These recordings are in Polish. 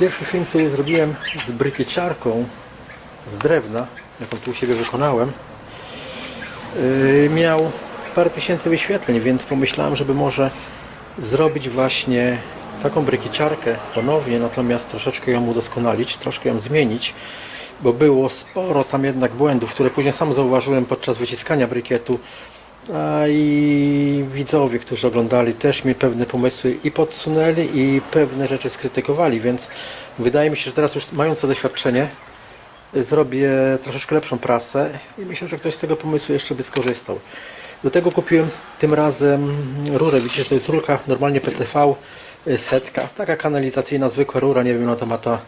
Pierwszy film, który zrobiłem z brykieciarką z drewna, jaką tu u siebie wykonałem, yy, miał parę tysięcy wyświetleń, więc pomyślałem, żeby może zrobić właśnie taką brykieciarkę ponownie, natomiast troszeczkę ją udoskonalić, troszkę ją zmienić, bo było sporo tam jednak błędów, które później sam zauważyłem podczas wyciskania brykietu, a i widzowie, którzy oglądali, też mi pewne pomysły i podsunęli, i pewne rzeczy skrytykowali, więc wydaje mi się, że teraz już mając to doświadczenie, zrobię troszeczkę lepszą prasę i myślę, że ktoś z tego pomysłu jeszcze by skorzystał. Do tego kupiłem tym razem rurę, widzicie, to jest rurka normalnie PCV y, setka, taka kanalizacyjna, zwykła rura, nie wiem, no to ma ta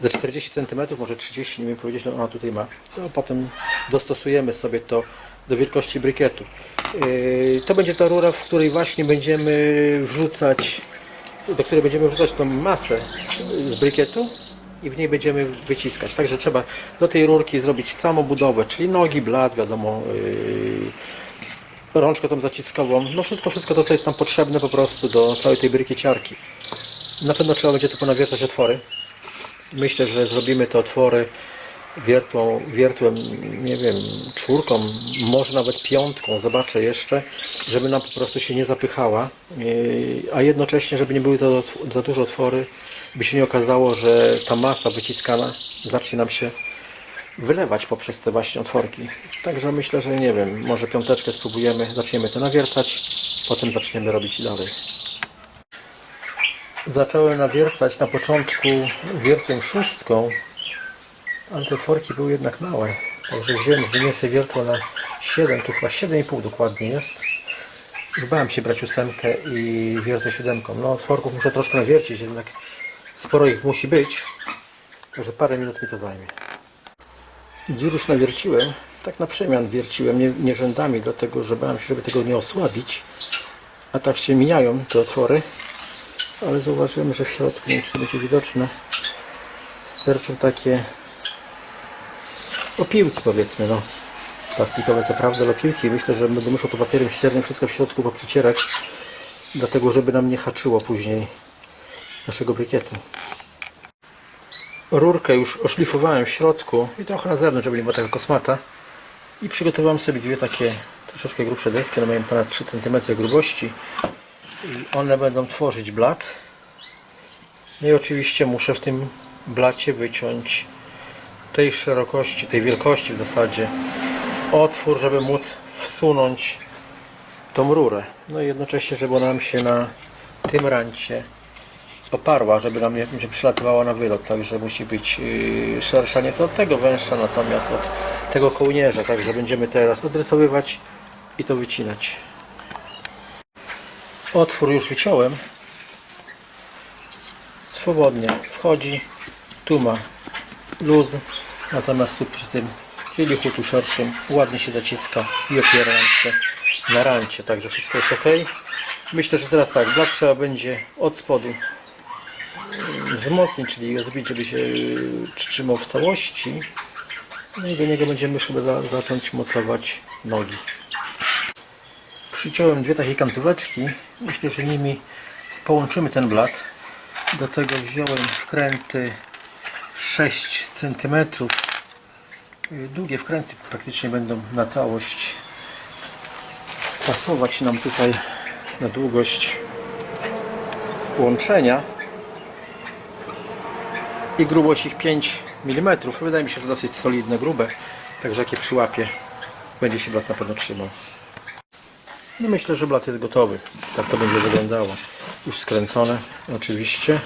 ze 40 cm, może 30, nie wiem powiedzieć, no ona tutaj ma. No, potem dostosujemy sobie to do wielkości brykietu. Yy, To będzie ta rura, w której właśnie będziemy wrzucać, do której będziemy wrzucać tą masę z brykietu i w niej będziemy wyciskać. Także trzeba do tej rurki zrobić całą budowę, czyli nogi, blat, wiadomo, yy, rączkę tą zaciskową, no wszystko, wszystko to, co jest nam potrzebne po prostu do całej tej brykieciarki. Na pewno trzeba będzie tu ponawiercać otwory. Myślę, że zrobimy te otwory wiertłą, wiertłem, nie wiem, czwórką, może nawet piątką, zobaczę jeszcze, żeby nam po prostu się nie zapychała, Yy, a jednocześnie, żeby nie były za, za duże otwory, by się nie okazało, że ta masa wyciskana zacznie nam się wylewać poprzez te właśnie otworki. Także myślę, że nie wiem, może piąteczkę spróbujemy, zaczniemy to nawiercać, potem zaczniemy robić dalej. Zacząłem nawiercać na początku wiertłem szóstką, ale te otworki były jednak małe. Także wziąłem zmienię sobie wiertło na 7, tu chyba 7,5 dokładnie jest. Już bałem się brać ósemkę i wiercę siódemką. No otworków muszę troszkę nawiercić, jednak sporo ich musi być. Także parę minut mi to zajmie. Dziur już nawierciłem. Tak na przemian wierciłem, nie, nie rzędami, dlatego że bałem się, żeby tego nie osłabić. A tak się mijają te otwory. Ale zauważyłem, że w środku, nie wiem czy to będzie widoczne, sterczą takie opiłki powiedzmy, no. Plastikowe co prawda, ale opiłki. Myślę, że będę musiał to papierem ściernym wszystko w środku poprzycierać, dlatego żeby nam nie haczyło później naszego brykietu. Rurkę już oszlifowałem w środku i trochę na zewnątrz, żeby nie była taka kosmata. I przygotowałem sobie dwie takie troszeczkę grubsze deski, one mają ponad 3 cm grubości. I one będą tworzyć blat. No i oczywiście muszę w tym blacie wyciąć tej szerokości, tej wielkości w zasadzie otwór, żeby móc wsunąć tą rurę. No i jednocześnie, żeby ona nam się na tym rancie oparła, żeby nam nie nie przylatywała na wylot, także musi być yy, szersza nieco od tego węższa, natomiast od tego kołnierza, także będziemy teraz odrysowywać i to wycinać. Otwór już wyciąłem. Swobodnie wchodzi. Tu ma luz, natomiast tu przy tym kielichu tu szerszym ładnie się zaciska i opiera nam się na rancie, także wszystko jest ok. Myślę, że teraz tak, blat trzeba będzie od spodu mm, wzmocnić, czyli rozbić, żeby się y, trzymał w całości. No i do niego będziemy chyba za, zacząć mocować nogi. Przyciąłem dwie takie kantóweczki. Myślę, że nimi połączymy ten blat. Do tego wziąłem wkręty 6 cm. Długie wkręty praktycznie będą na całość pasować nam tutaj na długość łączenia i grubość ich 5 mm. Wydaje mi się, że dosyć solidne, grube. Także jakie przyłapie, będzie się blat na pewno trzymał. No myślę, że blat jest gotowy. Tak to będzie wyglądało. Już skręcone oczywiście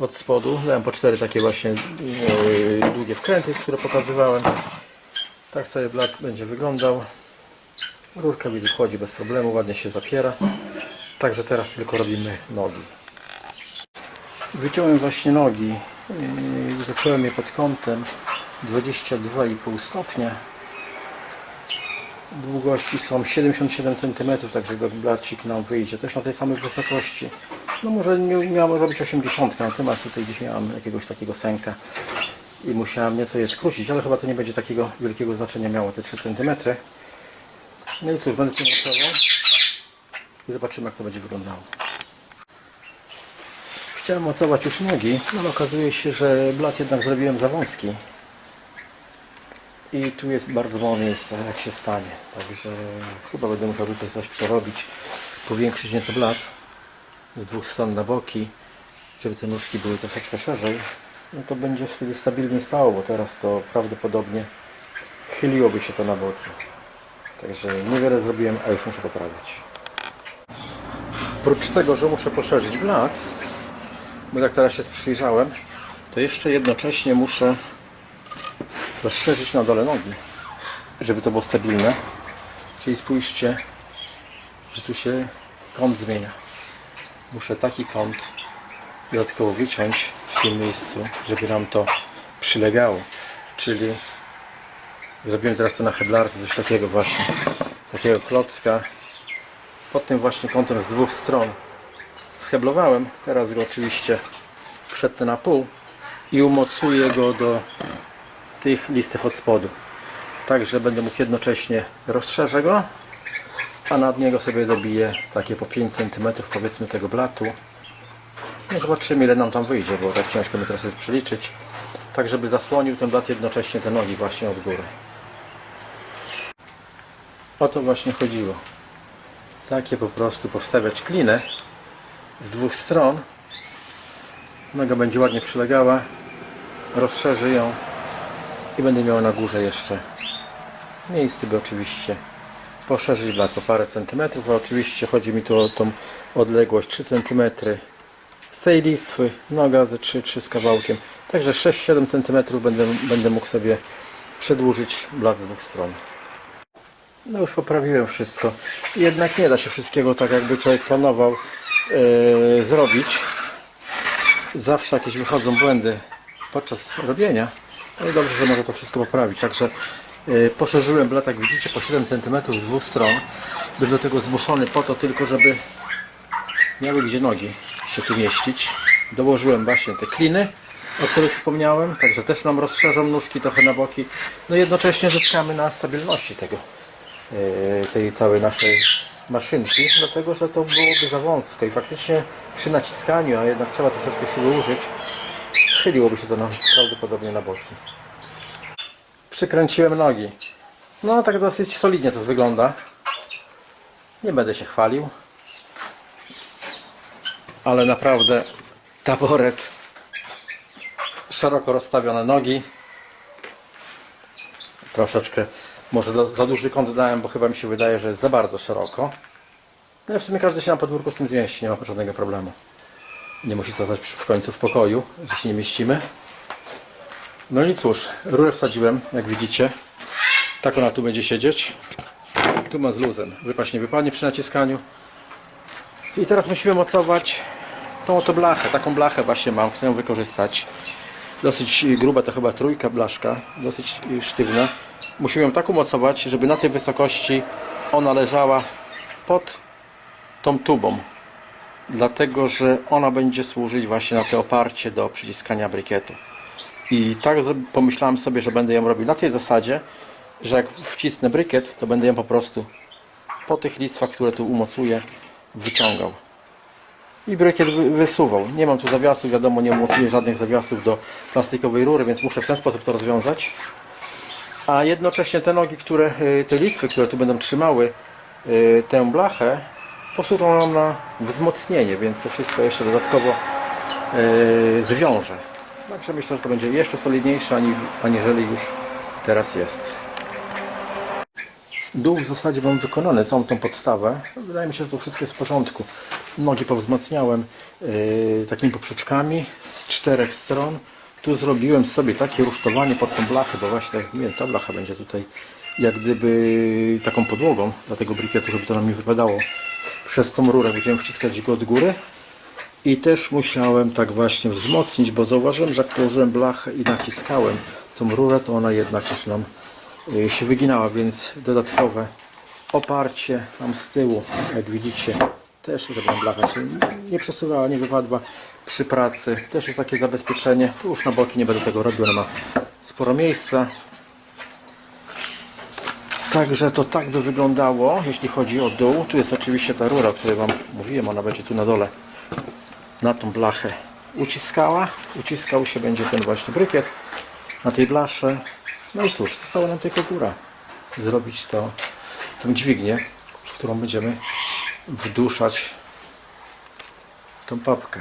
od spodu. Dałem po cztery takie właśnie yy, długie wkręty, które pokazywałem. Tak sobie blat będzie wyglądał. Rurka widzę wchodzi bez problemu, ładnie się zapiera. Także teraz tylko robimy nogi. Wyciąłem właśnie nogi. Yy, Zacząłem je pod kątem 22,5 stopnia długości są 77 cm, także do blacik nam wyjdzie też na tej samej wysokości. No może miałem robić 80, natomiast tutaj gdzieś miałem jakiegoś takiego sęka i musiałem nieco je skrócić, ale chyba to nie będzie takiego wielkiego znaczenia miało te 3 cm. No i cóż, będę to mocował i zobaczymy jak to będzie wyglądało. Chciałem mocować już nogi, no ale okazuje się, że blat jednak zrobiłem za wąski. I tu jest bardzo mało miejsca, jak się stanie. Także chyba będę musiał tutaj coś przerobić, powiększyć nieco blat z dwóch stron na boki, żeby te nóżki były troszeczkę szerzej. No to będzie wtedy stabilnie stało, bo teraz to prawdopodobnie chyliłoby się to na boki. Także niewiele zrobiłem, a już muszę poprawić. Oprócz tego, że muszę poszerzyć blat, bo jak teraz się przyjrzałem, to jeszcze jednocześnie muszę rozszerzyć na dole nogi, żeby to było stabilne. Czyli spójrzcie, że tu się kąt zmienia. Muszę taki kąt dodatkowo wyciąć w tym miejscu, żeby nam to przylegało. Czyli zrobiłem teraz to na heblarce, coś takiego właśnie, takiego klocka pod tym właśnie kątem z dwóch stron scheblowałem. Teraz go oczywiście przetnę na pół i umocuję go do tych listów od spodu. Także będę mógł jednocześnie rozszerzę go, a nad niego sobie dobiję takie po 5 cm powiedzmy tego blatu. No zobaczymy ile nam tam wyjdzie, bo tak ciężko mi teraz jest przeliczyć. Tak żeby zasłonił ten blat jednocześnie te nogi właśnie od góry. O to właśnie chodziło. Takie po prostu powstawiać klinę z dwóch stron. Noga będzie ładnie przylegała. Rozszerzy ją i będę miał na górze jeszcze miejsce, by oczywiście poszerzyć blat po parę centymetrów, a oczywiście chodzi mi tu o tą odległość 3 cm z tej listwy, noga ze 3-3 z kawałkiem, także 6-7 cm będę, będę mógł sobie przedłużyć blat z dwóch stron. No już poprawiłem wszystko. Jednak nie da się wszystkiego tak jakby człowiek planował yy, zrobić. Zawsze jakieś wychodzą błędy podczas robienia. No i dobrze, że może to wszystko poprawić. Także poszerzyłem blat, widzicie, po 7 cm z dwóch stron. Byłem do tego zmuszony po to tylko, żeby miały gdzie nogi się tu mieścić. Dołożyłem właśnie te kliny, o których wspomniałem. Także też nam rozszerzą nóżki trochę na boki. No jednocześnie zyskamy na stabilności tego yy, tej całej naszej maszynki, dlatego że to byłoby za wąsko i faktycznie przy naciskaniu, a jednak trzeba troszeczkę siły użyć, chyliłoby się to nam prawdopodobnie na boki. Przykręciłem nogi. No tak dosyć solidnie to wygląda. Nie będę się chwalił. Ale naprawdę taboret, szeroko rozstawione nogi, troszeczkę może za, duży kąt dałem, bo chyba mi się wydaje, że jest za bardzo szeroko. No w sumie każdy się na podwórku z tym zmieści, nie ma żadnego problemu. Nie musi to stać w końcu w pokoju, że się nie mieścimy. No i cóż, rurę wsadziłem, jak widzicie. Tak ona tu będzie siedzieć. Tu ma z luzem. Wypaść nie wypadnie przy naciskaniu. I teraz musimy mocować tą oto blachę. Taką blachę właśnie mam, chcę ją wykorzystać. Dosyć gruba to chyba trójka blaszka, dosyć sztywna. Musimy ją tak umocować, żeby na tej wysokości ona leżała pod tą tubą. Dlatego, że ona będzie służyć właśnie na to oparcie do przyciskania brykietu. I tak pomyślałem sobie, że będę ją robił na tej zasadzie, że jak wcisnę brykiet, to będę ją po prostu po tych listwach, które tu umocuję, wyciągał. I brykiet wy- wysuwał. Nie mam tu zawiasów, wiadomo, nie umocuję żadnych zawiasów do plastikowej rury, więc muszę w ten sposób to rozwiązać. A jednocześnie te nogi, które, y, te listwy, które tu będą trzymały y, tę blachę, posłużą nam na wzmocnienie, więc to wszystko jeszcze dodatkowo y, zwiąże. Także myślę, że to będzie jeszcze solidniejsze, ani- aniżeli już teraz jest. Dół w zasadzie mam wykonany, całą tą podstawę. Wydaje mi się, że to wszystko jest w porządku. Nogi powzmacniałem yy, takimi poprzeczkami z czterech stron. Tu zrobiłem sobie takie rusztowanie pod tą blachę, bo właśnie tak, wiem, ta blacha będzie tutaj jak gdyby taką podłogą dla tego brikietu, żeby to nam nie wypadało. Przez tą rurę będziemy wciskać go od góry. I też musiałem tak właśnie wzmocnić, bo zauważyłem, że jak położyłem blachę i naciskałem tą rurę, to ona jednak już nam y, się wyginała, więc dodatkowe oparcie tam z tyłu, jak widzicie, też, żeby blacha się nie przesuwała, nie wypadła przy pracy. Też jest takie zabezpieczenie. Tu już na boki nie będę tego robił, ona ma sporo miejsca. Także to tak by wyglądało, jeśli chodzi o dół. Tu jest oczywiście ta rura, o której Wam mówiłem, ona będzie tu na dole na tą blachę uciskała. Uciskał się będzie ten właśnie brykiet na tej blasze. No i cóż, została nam tylko góra. Zrobić to, tą dźwignię, w którą będziemy wduszać tą papkę.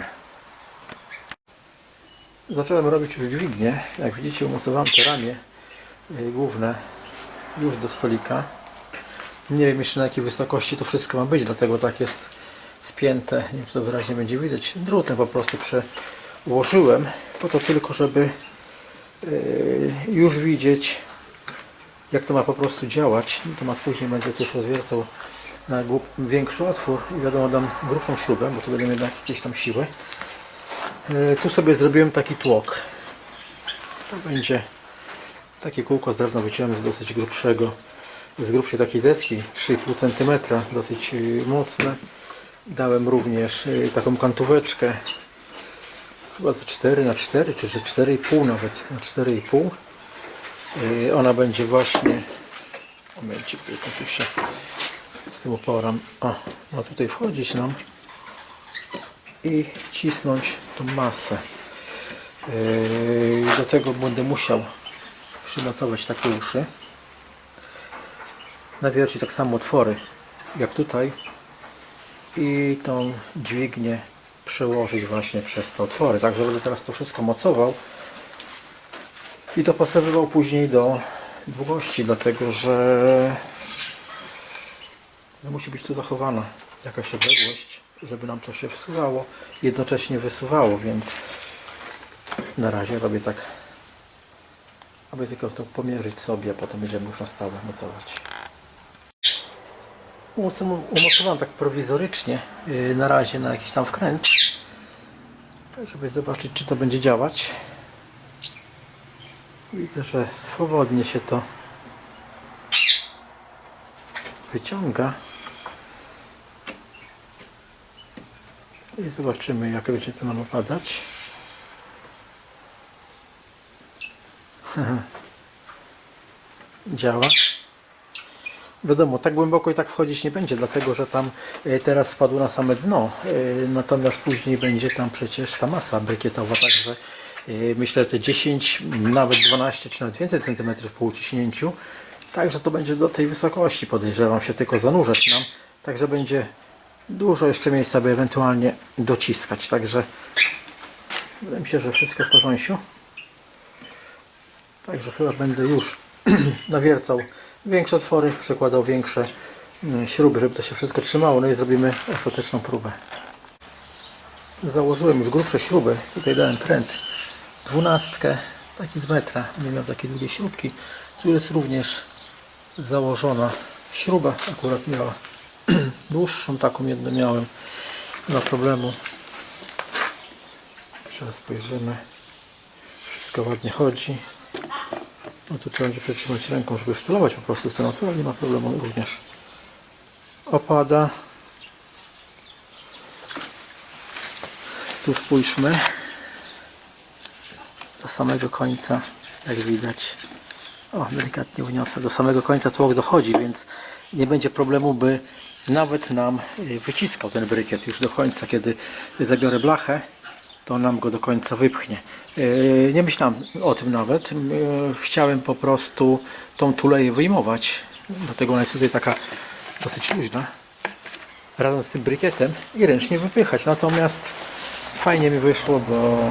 Zacząłem robić już dźwignię. Jak widzicie umocowałem te ramię y, główne już do stolika. Nie wiem jeszcze na jakiej wysokości to wszystko ma być, dlatego tak jest spięte. Nie wiem czy to wyraźnie będzie widać. Drutem po prostu przełożyłem po to tylko, żeby y, już widzieć jak to ma po prostu działać. Natomiast później będę też rozwiercał na większy otwór i wiadomo dam grubszą śrubę, bo tu będę miał jakieś tam siły. E, Tu sobie zrobiłem taki tłok. To będzie takie kółko z drewna wyciąłem z dosyć grubszego, z grubszej takiej deski, 3,5 cm, dosyć y, mocne. Dałem również y, taką kantóweczkę, chyba z 4 na 4 czy że 4,5 nawet, na 4,5. Y, Ona będzie właśnie, momencik, tylko tu się z tym oporem, o, ma tutaj wchodzić nam i cisnąć tą masę. Yy, Do tego będę musiał przymocować takie uszy. Nawiercić tak samo otwory jak tutaj i tą dźwignię przełożyć właśnie przez te otwory. Także będę teraz to wszystko mocował i dopasowywał później do długości, dlatego że musi być tu zachowana jakaś odległość, żeby nam to się wsuwało, jednocześnie wysuwało, więc na razie robię tak, aby tylko to pomierzyć sobie, a potem będziemy już na stałe mocować. Umoc- Umocowałem tak prowizorycznie, yy, na razie na jakiś tam wkręt, żeby zobaczyć, czy to będzie działać. Widzę, że swobodnie się to wyciąga. I zobaczymy, jak będzie to nam opadać. Działa. Wiadomo, tak głęboko i tak wchodzić nie będzie, dlatego że tam e, teraz spadło na same dno. e, Natomiast później będzie tam przecież ta masa brykietowa, także e, myślę, że te 10, nawet 12 czy nawet więcej centymetrów po uciśnięciu. Także to będzie do tej wysokości, podejrzewam się tylko zanurzać nam. Także będzie dużo jeszcze miejsca, by ewentualnie dociskać. Także wydaje mi się, że wszystko w porządku. Także chyba będę już nawiercał większe otwory, przekładał większe mm, śruby, żeby to się wszystko trzymało. No i zrobimy ostateczną próbę. Założyłem już grubsze śruby. Tutaj dałem pręt dwunastkę, taki z metra. Nie miał takiej długiej śrubki. Tu jest również założona śruba. Akurat miała dłuższą, taką jedną miałem. Nie ma problemu. Jeszcze raz spojrzymy. Wszystko ładnie chodzi. No tu trzeba będzie przytrzymać ręką, żeby wcelować po prostu ten otwór, ale nie ma problemu również. Opada. Tu spójrzmy. Do samego końca, jak widać. O, delikatnie uniosę. Do samego końca tłok dochodzi, więc nie będzie problemu, by nawet nam y, wyciskał ten brykiet już do końca, kiedy zabiorę blachę to nam go do końca wypchnie. Yy, Nie myślałem o tym nawet. Yy, Chciałem po prostu tą tuleję wyjmować. Dlatego ona jest tutaj taka dosyć luźna. Razem z tym brykietem i ręcznie wypychać. Natomiast fajnie mi wyszło, bo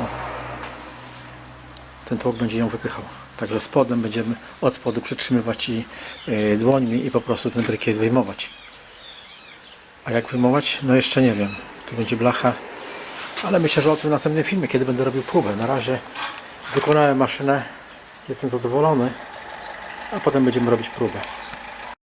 ten tłok będzie ją wypychał. Także spodem będziemy od spodu przytrzymywać i yy, dłońmi i po prostu ten brykiet wyjmować. A jak wyjmować? No jeszcze nie wiem. Tu będzie blacha ale myślę, że o tym w następnym filmie, kiedy będę robił próbę. Na razie wykonałem maszynę, jestem zadowolony, a potem będziemy robić próbę.